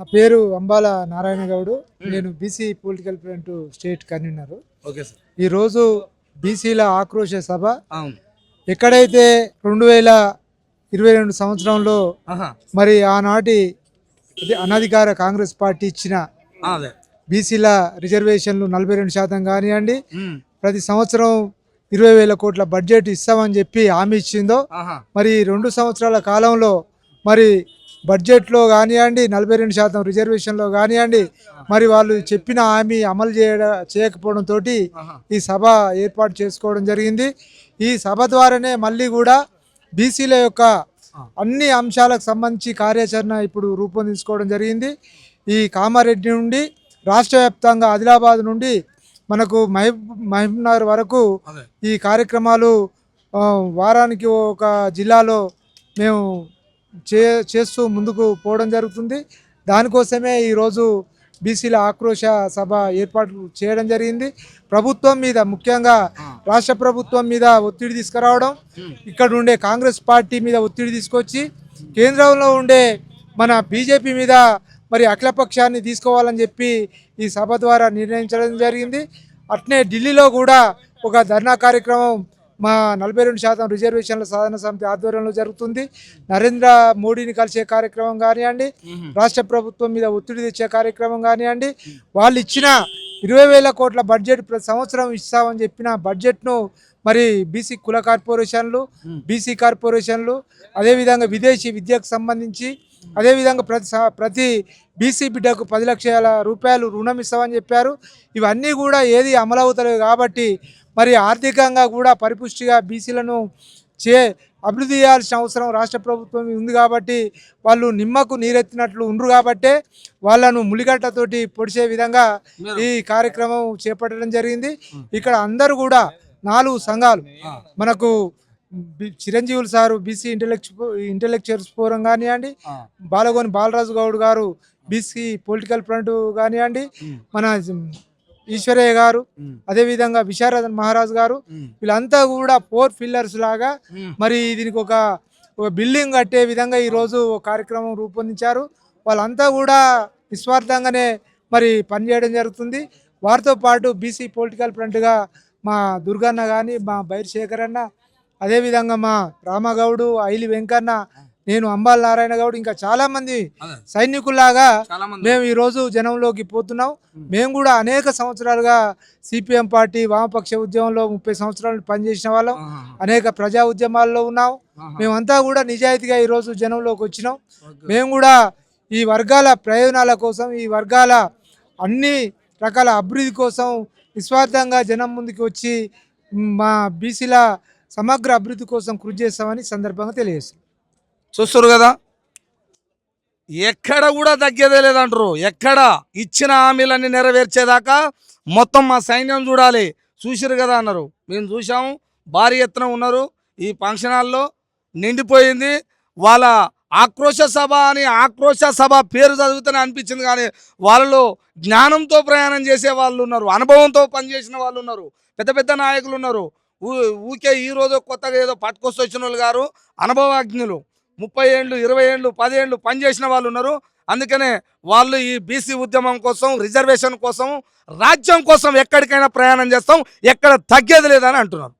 నా పేరు అంబాల నారాయణ గౌడు నేను BC political front state convener sir ఈరోజు బీసీల ఆక్రోశ సభ ఎక్కడైతే రెండు వేల ఇరవై రెండు సంవత్సరంలో. మరి ఆనాటి అనధికార కాంగ్రెస్ పార్టీ ఇచ్చిన బీసీల రిజర్వేషన్లు నలభై రెండు శాతం కానివ్వండి. ప్రతి సంవత్సరం ఇరవై వేల కోట్ల బడ్జెట్ ఇస్తామని చెప్పి హామీ ఇచ్చిందో. మరి రెండు సంవత్సరాల కాలంలో మరి బడ్జెట్లో కానివ్వండి నలభై రెండు శాతం రిజర్వేషన్లో కానివ్వండి మరి వాళ్ళు చెప్పిన హామీ అమలు చేయడ చేయకపోవడంతో. ఈ సభ ఏర్పాటు చేసుకోవడం జరిగింది. ఈ సభ ద్వారానే మళ్ళీ కూడా బీసీల యొక్క అన్ని అంశాలకు సంబంధించి కార్యాచరణ ఇప్పుడు రూపొందించుకోవడం జరిగింది. ఈ కామారెడ్డి నుండి రాష్ట్ర వ్యాప్తంగా ఆదిలాబాద్ నుండి మనకు మహబ్ మహబూబ్నగర్ వరకు ఈ కార్యక్రమాలు వారానికి ఒక జిల్లాలో మేము చే చేస్తూ ముందుకు పోవడం జరుగుతుంది. దానికోసమే ఈరోజు బీసీల ఆక్రోశ సభ ఏర్పాటు చేయడం జరిగింది. ప్రభుత్వం మీద ముఖ్యంగా రాష్ట్ర ప్రభుత్వం మీద ఒత్తిడి తీసుకురావడం ఇక్కడ ఉండే కాంగ్రెస్ పార్టీ మీద ఒత్తిడి తీసుకొచ్చి కేంద్రంలో ఉండే మన బీజేపీ మీద మరి అఖిలపక్షాన్ని తీసుకోవాలని చెప్పి ఈ సభ ద్వారా నిర్ణయించడం జరిగింది. అట్నే ఢిల్లీలో కూడా ఒక ధర్నా కార్యక్రమం మా నలభై రెండు శాతం రిజర్వేషన్ల సాధన సమితి ఆధ్వర్యంలో జరుగుతుంది. నరేంద్ర మోడీని కలిసే కార్యక్రమం కానివ్వండి రాష్ట్ర ప్రభుత్వం మీద ఒత్తిడి తెచ్చే కార్యక్రమం కానివ్వండి వాళ్ళు ఇచ్చిన ఇరవై వేల కోట్ల బడ్జెట్ ప్రతి సంవత్సరం ఇస్తామని చెప్పిన బడ్జెట్ను మరి బీసీ కుల కార్పొరేషన్లు బీసీ కార్పొరేషన్లు అదేవిధంగా విదేశీ విద్యకు సంబంధించి అదేవిధంగా ప్రతి ప్రతి బీసీ బిడ్డకు పది లక్షల రూపాయలు రుణం ఇస్తామని చెప్పారు. ఇవన్నీ కూడా ఏది అమలవుతలేవు కాబట్టి మరి ఆర్థికంగా కూడా పరిపుష్టిగా బీసీలను చే అభివృద్ధి చేయాల్సిన అవసరం రాష్ట్ర ప్రభుత్వం ఉంది కాబట్టి వాళ్ళు నిమ్మకు నీరెత్తినట్లు ఉండ్రు కాబట్టే వాళ్ళను ములిగట్టతోటి పొడిచే విధంగా ఈ కార్యక్రమం చేపట్టడం జరిగింది ఇక్కడ అందరూ కూడా నాలుగు సంఘాలు మనకు చిరంజీవులు సారు బీసీ ఇంటలెక్చు ఇంటలెక్చువల్స్ ఫోరం కానివ్వండి. బాలగోని బాలరాజు గౌడ్ గారు బీసీ పొలిటికల్ ఫ్రంట్ కానివ్వండి. మన ఈశ్వరయ్య గారు ఉమ్. అదేవిధంగా విశారదన్ మహారాజ్ గారు. వీళ్ళంతా కూడా ఫోర్ పిల్లర్స్ లాగా. మరి దీనికి ఒక బిల్డింగ్ కట్టే విధంగా ఈరోజు ఒక కార్యక్రమం రూపొందించారు వాళ్ళంతా కూడా నిస్వార్థంగానే మరి పనిచేయడం జరుగుతుంది వారితో పాటు బీసీ పొలిటికల్ ఫ్రంట్గా మా దుర్గన్న కానీ మా బైర్ అన్న అదేవిధంగా మా రామగౌడు ఐలి వెంకన్న నేను అంబాల్ నారాయణ గౌడ్ ఇంకా. సైనికుల్లాగా చాలా మంది మేము ఈరోజు జనంలోకి పోతున్నాం మేము కూడా అనేక సంవత్సరాలుగా సిపిఎం పార్టీ వామపక్ష ఉద్యమంలో ముప్పై సంవత్సరాలు పనిచేసిన వాళ్ళం. అనేక ప్రజా ఉద్యమాల్లో ఉన్నాం. మేమంతా కూడా నిజాయితీగా ఈరోజు జనంలోకి వచ్చినాం. మేము కూడా ఈ వర్గాల ప్రయోజనాల కోసం ఈ వర్గాల అన్ని రకాల అభివృద్ధి కోసం నిస్వార్థంగా జనం ముందుకు వచ్చి మా బీసీల సమగ్ర అభివృద్ధి కోసం కృషి చేస్తామని సందర్భంగా తెలియజేస్తాం చూస్తారు కదా? ఎక్కడ కూడా తగ్గేదే లేదంటారు. ఎక్కడ? ఇచ్చిన హామీలన్నీ నెరవేర్చేదాకా మొత్తం మా సైన్యం చూడాలి. చూసిరు కదా అన్నారు. మేము చూసాము భారీ ఎత్తున ఉన్నారు. ఈ ఫంక్షన్ హాల్లో నిండిపోయింది. వాళ్ళ ఆక్రోశ సభ అని ఆక్రోశ సభ పేరు చదివితేనే అనిపించింది కానీ వాళ్ళలో జ్ఞానంతో ప్రయాణం చేసే వాళ్ళు ఉన్నారు. అనుభవంతో పనిచేసిన వాళ్ళు ఉన్నారు. పెద్ద పెద్ద నాయకులు ఉన్నారు. ఊ- ఊకే ఈరోజు కొత్తగా ఏదో పట్టుకొస్తూ వచ్చిన వాళ్ళు గారు అనుభవజ్ఞులు. ముప్పై ఏళ్ళు ఇరవై ఏళ్ళు పది ఏళ్ళు పనిచేసిన వాళ్ళు ఉన్నారు. అందుకనే వాళ్ళు ఈ బీసీ ఉద్యమం కోసం రిజర్వేషన్ కోసం రాజ్యం కోసం ఎక్కడికైనా ప్రయాణం చేస్తాం. ఎక్కడ తగ్గేది లేదని అంటున్నారు.